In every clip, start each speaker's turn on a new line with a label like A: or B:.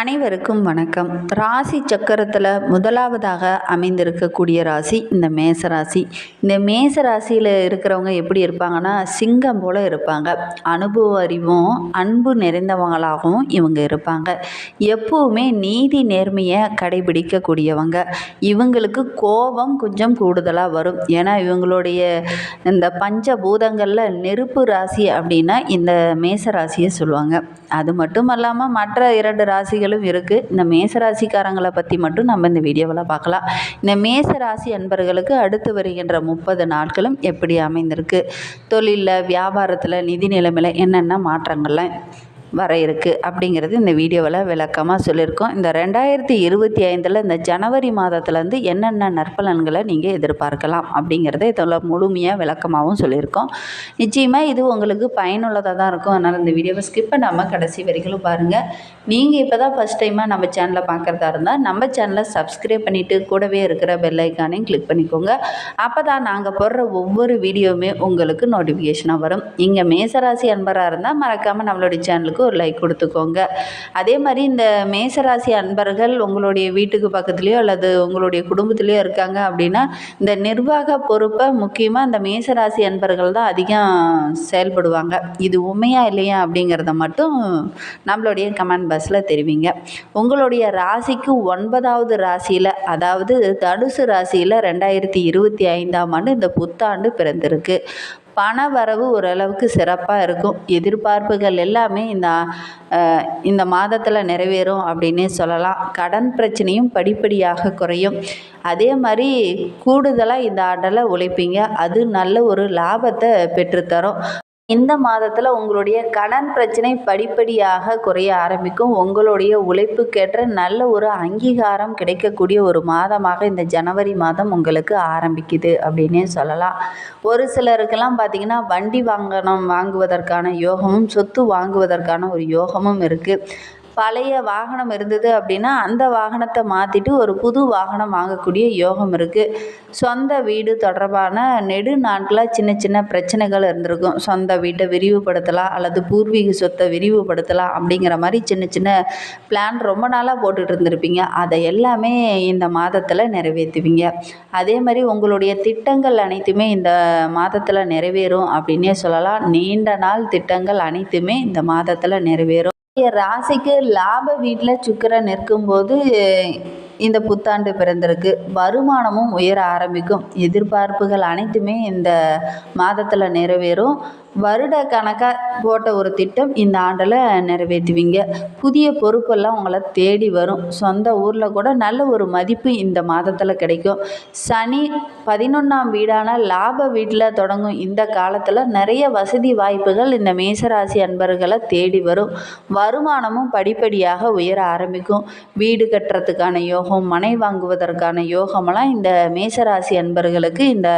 A: அனைவருக்கும் வணக்கம். ராசி சக்கரத்தில் முதலாவதாக அமைந்திருக்கக்கூடிய ராசி இந்த மேச ராசி இந்த மேச ராசியில் இருக்கிறவங்க எப்படி இருப்பாங்கன்னா சிங்கம் போல் இருப்பாங்க. அனுபவ அறிவும் அன்பு நிறைந்தவங்களாகவும் இவங்க இருப்பாங்க. எப்போவுமே நீதி நேர்மையை கடைபிடிக்கக்கூடியவங்க. இவங்களுக்கு கோபம் கொஞ்சம் கூடுதலாக வரும். ஏன்னா இவங்களுடைய இந்த பஞ்சபூதங்களில் நெருப்பு ராசி அப்படின்னா இந்த மேச ராசியை சொல்லுவாங்க. அது மட்டும் இல்லாமல் மற்ற இரண்டு ராசிகள் ராசிகளும் இருக்குது இந்த மேச ராசிக்காரங்களை பற்றி மட்டும் நம்ம இந்த வீடியோவில் பார்க்கலாம். இந்த மேச ராசி அன்பர்களுக்கு அடுத்து வருகின்ற முப்பது நாட்களும் எப்படி அமைந்திருக்கு? தொழிலில் வியாபாரத்தில் நிதி நிலைமையில் என்னென்ன மாற்றங்கள்லாம் வர இருக்குது அப்படிங்கிறது இந்த வீடியோவில் விளக்கமாக சொல்லியிருக்கோம். இந்த ரெண்டாயிரத்தி இருபத்தி ஐந்தில் இந்த ஜனவரி மாதத்துலேருந்து என்னென்ன நற்பலன்களை நீங்கள் எதிர்பார்க்கலாம் அப்படிங்கிறத இதில் முழுமையாக விளக்கமாகவும் சொல்லியிருக்கோம். நிச்சயமாக இது உங்களுக்கு பயனுள்ளதாக தான் இருக்கும். அதனால் இந்த வீடியோவை ஸ்கிப் பண்ணாமல் கடைசி வரைக்கும் பாருங்கள் நீங்கள் இப்போ தான் ஃபஸ்ட் டைமாக நம்ம சேனலை பார்க்குறதா இருந்தால் நம்ம சேனலை சப்ஸ்கிரைப் பண்ணிவிட்டு கூடவே இருக்கிற பெல்லைக்கானையும் கிளிக் பண்ணிக்கோங்க. அப்போ தான் நாங்கள் போடுற ஒவ்வொரு வீடியோவுமே உங்களுக்கு நோட்டிஃபிகேஷனாக வரும். இங்கே மேசராசி அன்பராக இருந்தால் மறக்காமல் நம்மளுடைய சேனலுக்கு ஒரு லைக் கொடுத்துக்கோங்க. அதே மாதிரி இந்த மேசராசி அன்பர்கள் உங்களுடைய வீட்டுக்கு பக்கத்துலேயோ அல்லது உங்களுடைய குடும்பத்துலேயோ இருக்காங்க அப்படின்னா இந்த நிர்வாக பொறுப்பை முக்கியமாக இந்த மேசராசி அன்பர்கள் தான் அதிகம் செயல்படுவாங்க. இது உண்மையா இல்லையா அப்படிங்கிறத மட்டும் நம்மளுடைய கமெண்ட் பாக்ஸில் தெரிவிங்க. உங்களுடைய ராசிக்கு ஒன்பதாவது ராசியில் அதாவது தனுசு ராசியில் ரெண்டாயிரத்தி இருபத்தி ஐந்தாம் ஆண்டு இந்த புத்தாண்டு பிறந்திருக்கு. பண வரவு ஓரளவுக்கு சிறப்பாக இருக்கும். எதிர்பார்ப்புகள் எல்லாமே இந்த இந்த மாதத்தில் நிறைவேறும் அப்படின்னே சொல்லலாம். கடன் பிரச்சனையும் படிப்படியாக குறையும். அதே மாதிரி கூடுதலாக இந்த ஆண்டில் உழைப்பீங்க. அது நல்ல ஒரு லாபத்தை பெற்றுத்தரும். இந்த மாதத்தில் உங்களுடைய கடன் பிரச்சனை படிப்படியாக குறைய ஆரம்பிக்கும். உங்களுடைய உழைப்புக்கேற்ற நல்ல ஒரு அங்கீகாரம் கிடைக்கக்கூடிய ஒரு மாதமாக இந்த ஜனவரி மாதம் உங்களுக்கு ஆரம்பிக்குது அப்படின்னே சொல்லலாம். ஒரு சிலருக்கெல்லாம் பார்த்திங்கன்னா வண்டி வாங்கணும் வாங்குவதற்கான யோகமும் சொத்து வாங்குவதற்கான ஒரு யோகமும் இருக்குது பழைய வாகனம் இருந்தது அப்படின்னா அந்த வாகனத்தை மாற்றிட்டு ஒரு புது வாகனம் வாங்கக்கூடிய யோகம் இருக்குது சொந்த வீடு தொடர்பான நெடு நாட்களாக சின்ன சின்ன பிரச்சனைகள் இருந்திருக்கும். சொந்த வீட்டை விரிவுபடுத்தலாம் அல்லது பூர்வீக சொத்தை விரிவுபடுத்தலாம் அப்படிங்கிற மாதிரி சின்ன சின்ன பிளான் ரொம்ப நாளாக போட்டுட்டு இருந்திருப்பீங்க. அதை எல்லாமே இந்த மாதத்தில் நிறைவேற்றுவீங்க. அதே மாதிரி உங்களுடைய திட்டங்கள் அனைத்துமே இந்த மாதத்தில் நிறைவேறும் அப்படின்னே சொல்லலாம். நீண்ட நாள் திட்டங்கள் அனைத்துமே இந்த மாதத்தில் நிறைவேறும். ராசிக்கு லாப வீட்டில் சுக்கிரன் நிற்கும்போது இந்த புத்தாண்டு பிறந்திருக்கு. வருமானமும் உயர ஆரம்பிக்கும். எதிர்பார்ப்புகள் அனைத்துமே இந்த மாதத்தில் நிறைவேறும். வருட கணக்காக போட்ட ஒரு திட்டம் இந்த ஆண்டில் நிறைவேற்றுவீங்க. புதிய பொறுப்பெல்லாம் உங்களை தேடி வரும். சொந்த ஊரில் கூட நல்ல ஒரு மதிப்பு இந்த மாதத்தில் கிடைக்கும். சனி பதினொன்றாம் வீடான லாப வீட்டில் தொடங்கும் இந்த காலத்தில் நிறைய வசதி வாய்ப்புகள் இந்த மேசராசி அன்பர்களை தேடி வரும். வருமானமும் படிப்படியாக உயர ஆரம்பிக்கும். வீடு கட்டுறதுக்கான யோகம் மனை வாங்குவதற்கான யோகமெல்லாம் இந்த மேசராசி அன்பர்களுக்கு இந்த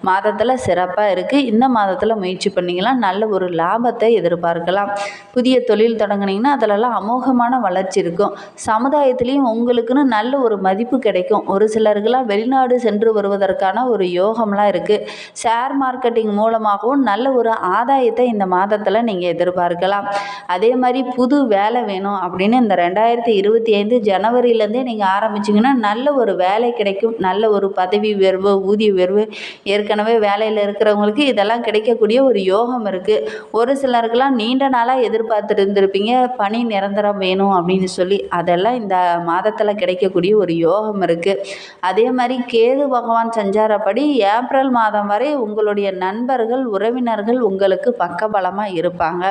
A: மாதத்தில் சிறப்பாக இருக்குது இந்த மாதத்தில் முயற்சி பண்ணிங்கன்னா நல்ல ஒரு லாபத்தை எதிர்பார்க்கலாம். புதிய தொழில் தொடங்கினீங்கன்னா அதிலெல்லாம் அமோகமான வளர்ச்சி இருக்கும். சமுதாயத்துலேயும் உங்களுக்குன்னு நல்ல ஒரு மதிப்பு கிடைக்கும். ஒரு சிலருக்கெல்லாம் வெளிநாடு சென்று வருவதற்கான ஒரு யோகம்லாம் இருக்குது ஷேர் மார்க்கெட்டிங் மூலமாகவும் நல்ல ஒரு ஆதாயத்தை இந்த மாதத்தில் நீங்கள் எதிர்பார்க்கலாம். அதே மாதிரி புது வேலை வேணும் அப்படின்னு இந்த ரெண்டாயிரத்தி இருபத்தி ஐந்து ஜனவரியிலேருந்தே நீங்கள் ஆரம்பிச்சிங்கன்னா நல்ல ஒரு வேலை கிடைக்கும். நல்ல ஒரு பதவி உயர்வு ஊதிய உயர்வு. ஏற்கனவே வேலையில் இருக்கிறவங்களுக்கு இதெல்லாம் கிடைக்கக்கூடிய ஒரு யோகம் இருக்குது ஒரு சிலருக்கெல்லாம் நீண்ட நாளாக எதிர்பார்த்துட்டு இருந்திருப்பீங்க பணி நிரந்தரம் வேணும் அப்படின்னு சொல்லி. அதெல்லாம் இந்த மாதத்தில் கிடைக்கக்கூடிய ஒரு யோகம் இருக்குது அதே மாதிரி கேது பகவான் சஞ்சாரப்படி ஏப்ரல் மாதம் வரை உங்களுடைய நண்பர்கள் உறவினர்கள் உங்களுக்கு பக்கபலமாக இருப்பாங்க.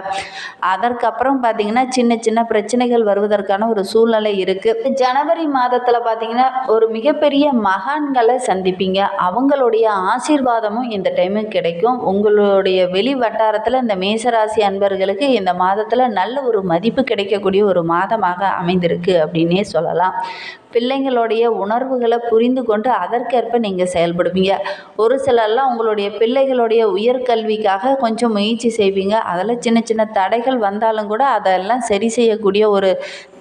A: அதற்கப்புறம் பார்த்தீங்கன்னா சின்ன சின்ன பிரச்சனைகள் வருவதற்கான ஒரு சூழ்நிலை இருக்குது ஜனவரி மாதத்தில் பார்த்தீங்கன்னா ஒரு மிகப்பெரிய மகான்களை சந்திப்பீங்க. அவங்களுடைய ஆசீர்வாதமும் இந்த டைமு கிடைக்கும். உங்களுடைய வெளி வட்டாரத்தில் இந்த மேசராசி அன்பர்களுக்கு இந்த மாதத்தில் நல்ல ஒரு மதிப்பு கிடைக்கக்கூடிய ஒரு மாதமாக அமைந்திருக்கு அப்படின்னே சொல்லலாம். பிள்ளைங்களுடைய உணர்வுகளை புரிந்து கொண்டு அதற்கேற்ப நீங்கள் செயல்படுவீங்க. ஒரு சிலர்லாம் உங்களுடைய பிள்ளைகளுடைய உயர்கல்விக்காக கொஞ்சம் முயற்சி செய்வீங்க. அதில் சின்ன சின்ன தடைகள் வந்தாலும் கூட அதெல்லாம் சரி செய்யக்கூடிய ஒரு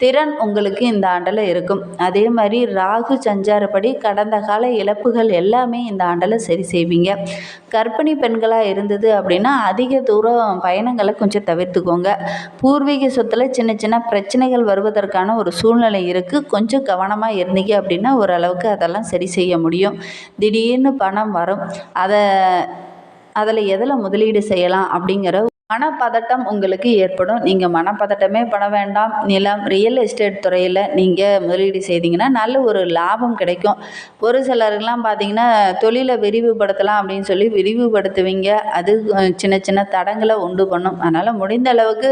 A: திறன் உங்களுக்கு இந்த ஆண்டில் இருக்கும். அதே மாதிரி ராகு சஞ்சாரப்படி கடந்த கால இழப்புகள் எல்லாமே இந்த ஆண்டில் சரி செய்வீங்க. கர்ப்பிணி பெண்களாக இருந்தது அப்படின்னா அதிக தூரம் பயணங்களை கொஞ்சம் தவிர்த்துக்கோங்க. பூர்வீக சொத்தில் சின்ன சின்ன பிரச்சனைகள் வருவதற்கான ஒரு சூழ்நிலை இருக்குது கொஞ்சம் கவனமாக இருந்தீங்க அப்படின்னா ஓரளவுக்கு அதெல்லாம் சரி செய்ய முடியும். திடீர்னு பணம் வரும். அதை அதில் எதில் முதலீடு செய்யலாம் அப்படிங்கிற மனப்பதட்டம் உங்களுக்கு ஏற்படும். நீங்கள் மனப்பதட்டமே பண்ண வேண்டாம். நிலம் ரியல் எஸ்டேட் துறையில் நீங்கள் முதலீடு செய்தீங்கன்னா நல்ல ஒரு லாபம் கிடைக்கும். ஒரு சிலருக்கெலாம் பார்த்தீங்கன்னா தொழிலை விரிவுபடுத்தலாம் அப்படின்னு சொல்லி விரிவுபடுத்துவீங்க. அது சின்ன சின்ன தடங்களை உண்டு பண்ணும். அதனால் முடிந்த அளவுக்கு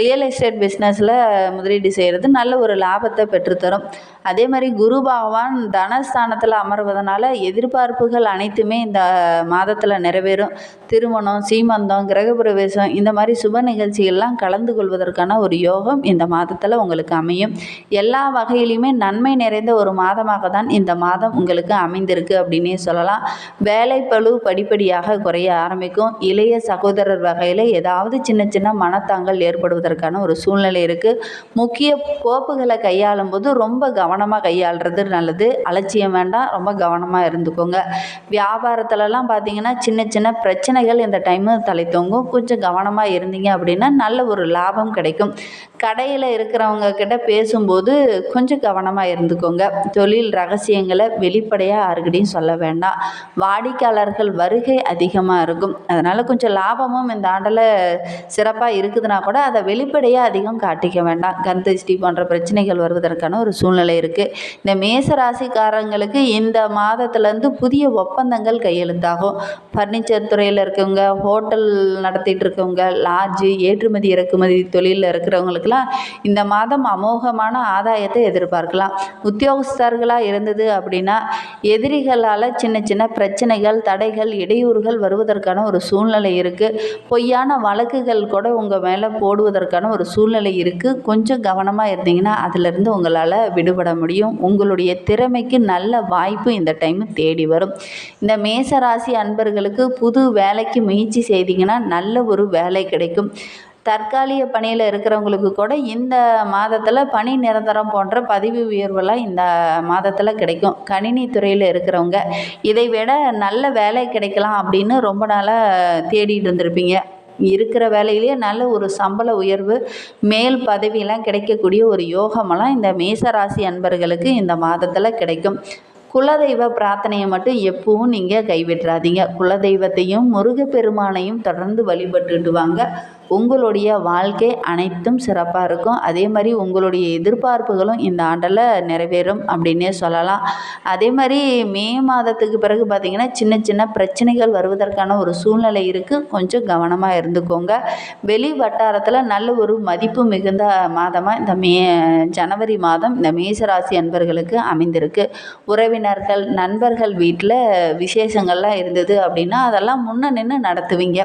A: ரியல் எஸ்டேட் பிஸ்னஸில் முதலீடு செய்கிறது நல்ல ஒரு லாபத்தை பெற்றுத்தரும். அதே மாதிரி குரு பகவான் தனஸ்தானத்தில் அமர்வதனால எதிர்பார்ப்புகள் அனைத்துமே இந்த மாதத்தில் நிறைவேறும். திருமணம் சீமந்தம் கிரகப்பிரவேசம் இந்த மாதிரி சுப நிகழ்ச்சிகள்லாம் கலந்து கொள்வதற்கான ஒரு யோகம் இந்த மாதத்தில் உங்களுக்கு அமையும். எல்லா வகையிலையுமே நன்மை நிறைந்த ஒரு மாதமாக தான் இந்த மாதம் உங்களுக்கு அமைந்திருக்கு அப்படின்னே சொல்லலாம். வேலைப்பளு படிப்படியாக குறைய ஆரம்பிக்கும். இளைய சகோதரர் வகையில் ஏதாவது சின்ன சின்ன மனத்தாங்கள் ஏற்படுவதற்கான ஒரு சூழ்நிலை இருக்குது முக்கிய கோப்புகளை கையாளும் போது ரொம்ப கவனமாக கையாளுறது நல்லது. அலட்சியம் வேண்டாம் ரொம்ப கவனமாக இருந்துக்கோங்க. வியாபாரத்துலலாம் பார்த்தீங்கன்னா சின்ன சின்ன பிரச்சனைகள் இந்த டைமு தலை தொங்கும். கொஞ்சம் கவனமாக இருந்தீங்க அப்படின்னா நல்ல ஒரு லாபம் கிடைக்கும். கடையில் இருக்கிறவங்க கிட்ட பேசும்போது கொஞ்சம் கவனமாக இருந்துக்கோங்க. தொழில் ரகசியங்களை வெளிப்படையாக யாருக்கிட்டையும் சொல்ல வேண்டாம். வாடிக்கையாளர்கள் வருகை அதிகமாக இருக்கும். அதனால் கொஞ்சம் லாபமும் இந்த ஆண்டில் சிறப்பாக இருக்குதுன்னா கூட அதை வெளிப்படையாக அதிகம் காட்டிக்க வேண்டாம். கந்தஷ்டி போன்ற பிரச்சனைகள் வருவதற்கான ஒரு சூழ்நிலை இருக்குது இந்த மேச ராசிக்காரங்களுக்கு இந்த மாதத்துலேருந்து புதிய ஒப்பந்தங்கள் கையெழுத்தாகும். ஃபர்னிச்சர் துறையில் இருக்கவங்க ஹோட்டல் நடத்திட்டு இருக்கவங்க லாட்ஜு ஏற்றுமதி இறக்குமதி தொழிலில் இருக்கிறவங்களுக்கெல்லாம் இந்த மாதம் அமோகமான ஆதாயத்தை எதிர்பார்க்கலாம். உத்தியோகஸ்தர்களாக இருந்தது அப்படின்னா எதிரிகளால் சின்ன சின்ன பிரச்சனைகள் தடைகள் இடையூறுகள் வருவதற்கான ஒரு சூழ்நிலை இருக்குது பொய்யான வழக்குகள் கூட உங்கள் மேலே போடுவதற்கான ஒரு சூழ்நிலை இருக்குது கொஞ்சம் கவனமாக இருந்தீங்கன்னா அதிலிருந்து உங்களால் விடுபட முடியும். உங்களுடைய திறமைக்கு நல்ல வாய்ப்பு இந்த டைம் தேடி வரும். இந்த மேசராசி அன்பர்களுக்கு புது வேலைக்கு முயற்சி செய்தீங்கன்னா நல்ல ஒரு வேலை கிடைக்கும். தற்காலிக பணியில் இருக்கிறவங்களுக்கு கூட இந்த மாதத்தில் பணி நிரந்தரம் போன்ற பதவி உயர்வெல்லாம் இந்த மாதத்தில் கிடைக்கும். கணினி துறையில் இருக்கிறவங்க இதை விட நல்ல வேலை கிடைக்கலாம் அப்படின்னு ரொம்ப நாளாக தேடிட்டு இருந்திருப்பீங்க. இருக்கிற வேலையிலேயே நல்ல ஒரு சம்பள உயர்வு மேல் பதவியெல்லாம் கிடைக்கக்கூடிய ஒரு யோகமெல்லாம் இந்த மேசராசி அன்பர்களுக்கு இந்த மாதத்தில் கிடைக்கும். குலதெய்வ பிரார்த்தனையை மட்டும் எப்பவும் நீங்கள் கைவிட்டுறாதீங்க. குலதெய்வத்தையும் முருகப்பெருமானையும் தொடர்ந்து வழிபட்டுட்டு வாங்க. உங்களுடைய வாழ்க்கை அனைத்தும் சிறப்பாக இருக்கும். அதே மாதிரி உங்களுடைய எதிர்பார்ப்புகளும் இந்த ஆண்டில் நிறைவேறும் அப்படின்னே சொல்லலாம். அதே மாதிரி மே மாதத்துக்கு பிறகு பார்த்திங்கன்னா சின்ன சின்ன பிரச்சனைகள் வருவதற்கான ஒரு சூழ்நிலை இருக்குது கொஞ்சம் கவனமாக இருந்துக்கோங்க. வெளி வட்டாரத்தில் நல்ல ஒரு மதிப்பு மிகுந்த மாதமாக இந்த மே ஜனவரி மாதம் இந்த மேசராசி அன்பர்களுக்கு அமைந்திருக்கு. உறவினர்கள் நண்பர்கள் வீட்டில் விசேஷங்கள்லாம் இருந்தது அப்படின்னா அதெல்லாம் முன்ன நின்று நடத்துவீங்க.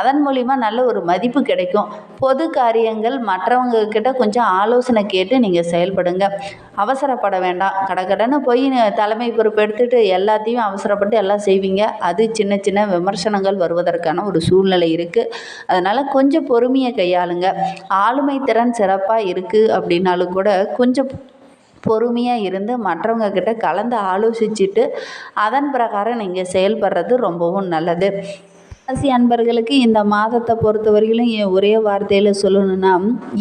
A: அதன் மூலிமா நல்ல ஒரு மதிப்பு கிடைக்கும். பொது காரியங்கள் மற்றவங்க கிட்ட கொஞ்சம் ஆலோசனை கேட்டு நீங்கள் செயல்படுங்க. அவசரப்பட வேண்டாம். கடகடன்னு போய் தலைமை பொறுப்பு எடுத்துட்டு எல்லாத்தையும் அவசரப்பட்டு எல்லாம் செய்வீங்க. அது சின்ன சின்ன விமர்சனங்கள் வருவதற்கான ஒரு சூழ்நிலை இருக்குது அதனால் கொஞ்சம் பொறுமையை கையாளுங்க. ஆளுமை திறன் சிறப்பாக இருக்குது அப்படின்னாலும் கூட கொஞ்சம் பொறுமையாக இருந்து மற்றவங்க கிட்ட கலந்து ஆலோசிச்சுட்டு அதன் பிரகாரம் நீங்கள் செயல்படுறது ரொம்பவும் நல்லது. ராசி அன்பர்களுக்கு இந்த மாதத்தை பொறுத்தவரையிலும் என் ஒரே வார்த்தையில் சொல்லணும்னா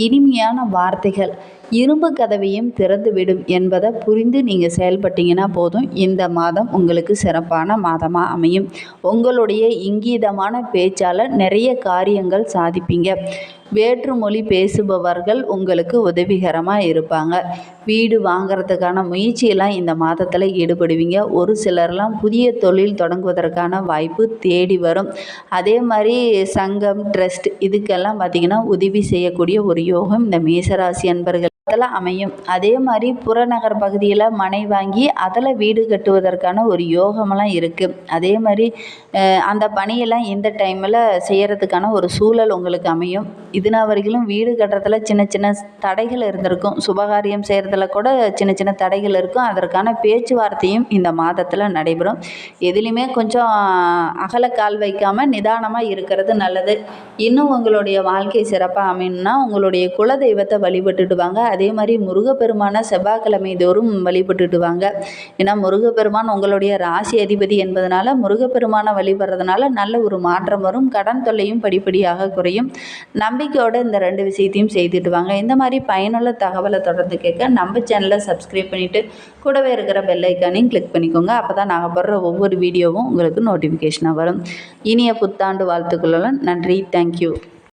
A: இனிமையான வார்த்தைகள். இரும்பு கதவையும் திறந்து விடும் என்பதை புரிந்து நீங்கள் செயல்பட்டீங்கன்னா போதும். இந்த மாதம் உங்களுக்கு சிறப்பான மாதமாக அமையும். உங்களுடைய இங்கீதமான பேச்சால் நிறைய காரியங்கள் சாதிப்பீங்க. வேற்று மொழி பேசுபவர்கள் உங்களுக்கு உதவிகரமாக இருப்பாங்க. வீடு வாங்கிறதுக்கான முயற்சியெல்லாம் இந்த மாதத்தில் ஈடுபடுவீங்க. ஒரு சிலர்லாம் புதிய தொழில் தொடங்குவதற்கான வாய்ப்பு தேடி வரும். அதே மாதிரி சங்கம் ட்ரஸ்ட் இதுக்கெல்லாம் பார்த்திங்கன்னா உதவி செய்யக்கூடிய ஒரு யோகம் இந்த மேசராசி அன்பர்கள் அதில் அமையும். அதே மாதிரி புறநகர் பகுதியில் மனை வாங்கி அதில் வீடு கட்டுவதற்கான ஒரு யோகமெல்லாம் இருக்குது அதே மாதிரி அந்த பணியெல்லாம் இந்த டைமில் செய்கிறதுக்கான ஒரு சூழல் உங்களுக்கு அமையும். இதுனா வரைக்கும் வீடு கட்டுறதுல சின்ன சின்ன தடைகள் இருந்திருக்கும். சுபகாரியம் செய்கிறதுல கூட சின்ன சின்ன தடைகள் இருக்கும். அதற்கான பேச்சுவார்த்தையும் இந்த மாதத்தில் நடைபெறும். எதுலேயுமே கொஞ்சம் அகல கால் வைக்காமல் நிதானமாக இருக்கிறது நல்லது. இன்னும் உங்களுடைய வாழ்க்கை சிறப்பாக அமையணும்னா உங்களுடைய குலதெய்வத்தை வழிபட்டுடுவாங்க. அதே மாதிரி முருகப்பெருமான செவ்வாய்க்கிழமை தோறும் வழிபட்டுடுவாங்க. ஏன்னா முருகப்பெருமான் உங்களுடைய ராசி அதிபதி என்பதனால முருகப்பெருமானை வழிபடுறதுனால நல்ல ஒரு மாற்றம் வரும். கடன் தொல்லையும் படிப்படியாக குறையும். நம்பிக்கையோடு இந்த ரெண்டு விஷயத்தையும் செய்துட்டு வாங்க. இந்த மாதிரி பயனுள்ள தகவலை தொடர்ந்து கேட்க நம்ம சேனலை சப்ஸ்கிரைப் பண்ணிவிட்டு கூடவே இருக்கிற பெல்லைக்கானையும் கிளிக் பண்ணிக்கோங்க. அப்போ தான் நாங்கள் போடுற ஒவ்வொரு வீடியோவும் உங்களுக்கு நோட்டிஃபிகேஷனாக வரும். இனிய புத்தாண்டு வாழ்த்துக்களுடன் நன்றி. தேங்க்யூ